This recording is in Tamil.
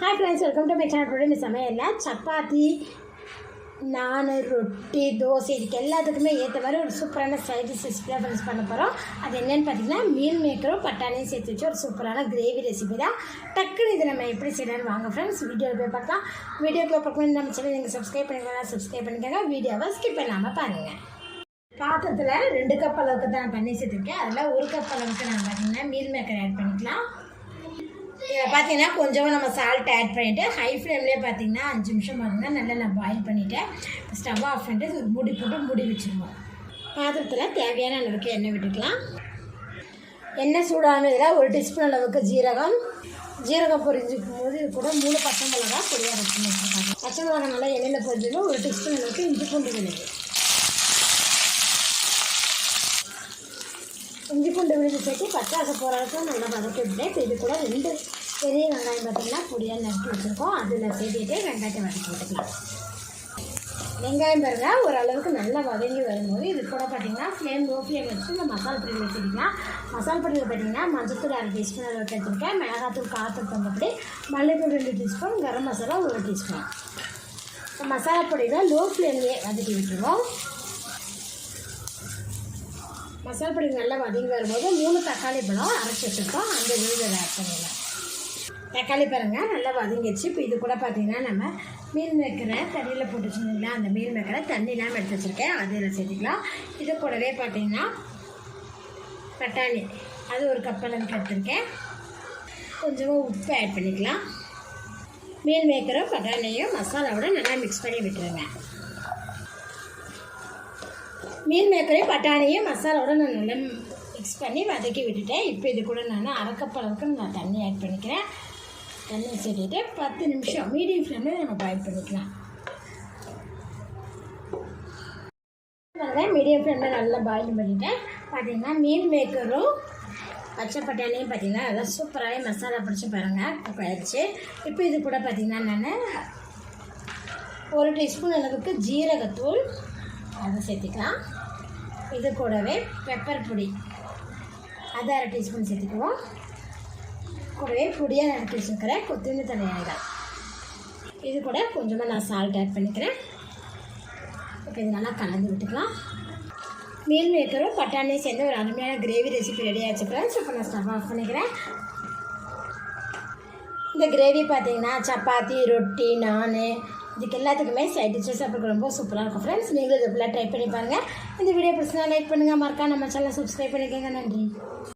Hi friends welcome to my channel today சமையலில் சப்பாத்தி நான் ரொட்டி தோசை இதுக்கு எல்லாத்துக்குமே ஏற்ற மாதிரி ஒரு சூப்பரான சைட் டிஷ் ரெசிபி தான் ஃப்ரெண்ட்ஸ் பண்ண போகிறோம் அது என்னென்னு பார்த்தீங்கன்னா மீன் மேக்கரும் பட்டாணியும் சேர்த்து வச்சு ஒரு சூப்பரான கிரேவி ரெசிபி தான். டக்குன்னு இதை நம்ம எப்படி செய்யலாம்னு வாங்க ஃப்ரெண்ட்ஸ் வீடியோ போய் பார்க்கலாம். வீடியோக்குள்ள பார்க்கணும் நம்ம சேனல் நீங்கள் சப்ஸ்கிரைப் பண்ணிக்கலாம் சப்ஸ்கிரைப் பண்ணிக்கோங்க. வீடியோவை ஸ்கிப் பண்ணாமல் பாருங்கள் பாத்திரத்தில் ரெண்டு கப் அளவுக்கு தான் நான் பண்ணி சேர்த்துருக்கேன். அதில் ஒரு கப் அளவுக்கு நான் பார்த்தீங்கன்னா மீல் மேக்கர் ஆட் பண்ணிக்கலாம். பார்த்தீங்கன்னா கொஞ்சமாக நம்ம சால்ட் ஆட் பண்ணிவிட்டு ஹை ஃப்ளேம்லேயே பார்த்தீங்கன்னா அஞ்சு நிமிஷம் பார்த்தீங்கன்னா நல்லா நான் பாயில் பண்ணிவிட்டேன் ஸ்டவ் ஆஃப் பண்ணிட்டு மூடி போட்டு மூடி வச்சுருவோம். பாத்திரத்தில் தேவையான அளவுக்கு எண்ணெய் விட்டுக்கலாம். எண்ணெய் சூடானதில் ஒரு டீஸ்பூன் அளவுக்கு ஜீரகம். ஜீரகம் பொரிஞ்சிக்கும் போது கூட மூணு பச்சை மிளகா பொடியாக வச்சுருக்காங்க பச்சை மிளகா நல்லா எண்ணெயில் பொரிஞ்சிடும் ஒரு டீஸ்பூன் அளவுக்கு இஞ்சி பூண்டு விழுது. இஞ்சி பூண்டு விழுந்து சேர்த்து பச்சாசை போகிற அளவுக்கு நல்லா வதக்கி விட்டேன் இப்போ இது கூட ரெண்டு பெரிய வெங்காயம் பார்த்தீங்கன்னா பொடியாக நறுக்கி வச்சுருக்கோம். அதில் சேர்த்துட்டு வெங்காயத்தை வதக்கி விட்டுக்கலாம். வெங்காயம் பாருங்கள் ஓரளவுக்கு நல்லா வதங்கி வரும்போது இது கூட பார்த்தீங்கன்னா ஃப்ளேம் லோ ஃப்ளேம் வச்சு இந்த மசாலா பொடியில் வச்சுருக்கலாம் மசாலா பொடியில் பார்த்தீங்கன்னா மஞ்சத்தூள் அரை டீஸ்பூன் அளவுக்கு எடுத்துருக்கேன். மிளகாத்தூள் காத்தூள் தந்தபடி மல்லித்தூள் ரெண்டு டீஸ்பூன் கரம் மசாலா ஒரு டீஸ்பூன் இப்போ மசாலா பொடியில் லோ ஃப்ளேம்லேயே வதக்கி விட்டுருவோம். மசாலா பொடி நல்லா வதங்கி வரும்போது மூணு தக்காளி பழம் அரைச்சி வச்சுருக்கோம். அந்த விழுதை ஆட் பண்ணிடலாம். தக்காளி பாருங்கள் நல்லா வதங்கிடுச்சு. இப்போ இது கூட பார்த்திங்கன்னா நம்ம மீன் மேக்கரை தண்ணியில் போட்டு வச்சுருந்தீங்களா அந்த மீன் மேக்கரை தண்ணிலாம் எடுத்து வச்சுருக்கேன். அதில் சேர்த்துக்கலாம். இது கூடவே பார்த்தீங்கன்னா பட்டாணி. அது ஒரு கப் கற்றுருக்கேன் கொஞ்சமாக உப்பு ஆட் பண்ணிக்கலாம். மீன் மேக்கரும் பட்டாணியும் மசாலாவோட நல்லா மிக்ஸ் பண்ணி விட்டுருங்க. மீன் மேக்கரையும் பட்டாணியும் மசாலாவோட நான் நல்லா மிக்ஸ் பண்ணி வதக்கி விட்டுட்டேன். இப்போ இது கூட நான் அரைக்கப்பளவுக்கு நான் தண்ணி ஆட் பண்ணிக்கிறேன். தண்ணி சேர்த்துட்டு பத்து நிமிஷம் மீடியம் ஃப்ளேமில் நம்ம பாயில் பண்ணிக்கலாம். மீடியம் ஃப்ளேமில் நல்லா பாயில் பண்ணிவிட்டேன் பார்த்தீங்கன்னா மீன் மேக்கரும் பச்சை பட்டாணியும் பார்த்தீங்கன்னா அதெல்லாம் சூப்பராகவே மசாலா பிடிச்சி பாருங்கள் குக் ஆயிடுச்சு இப்போ இது கூட பார்த்திங்கன்னா நான் ஒரு டீஸ்பூன் அளவுக்கு ஜீரகத்தூள் அதை சேர்த்துக்கலாம். இது கூடவே பெப்பர் பொடி. அதை அரை டீஸ்பூன் சேர்த்துக்குவோம். கூடவே பொடியாக நறுக்கி வச்சுருக்கிறேன். கொத்தமல்லி தலையாயிரம் இது கூட கொஞ்சமாக நான் சால்ட் ஆட் பண்ணிக்கிறேன். இப்போ இது நல்லா கலந்து விட்டுக்கலாம். மீல் மேக்கரும் பட்டாணியும் சேர்ந்து ஒரு அருமையான கிரேவி ரெசிபி ரெடி ஆச்சுக்கிறேன் ஸோ இப்போ நான் ஸ்டவ் ஆஃப் பண்ணிக்கிறேன். இந்த கிரேவி பார்த்தீங்கன்னா சப்பாத்தி ரொட்டி நான் இதுக்கு எல்லாத்துக்குமே சைட் டிஷ்ஷஸ் அப்புறம் ரொம்ப சூப்பராக இருக்கும். ஃப்ரெண்ட்ஸ் நீங்களும் இது ஃபுல்லாக ட்ரை பண்ணி பாருங்கள் இந்த வீடியோ பிடிச்சினா லைக் பண்ணுங்கள் மறக்காம நம்ம சேனல் சப்ஸ்கிரைப் பண்ணிக்கோங்க. நன்றி.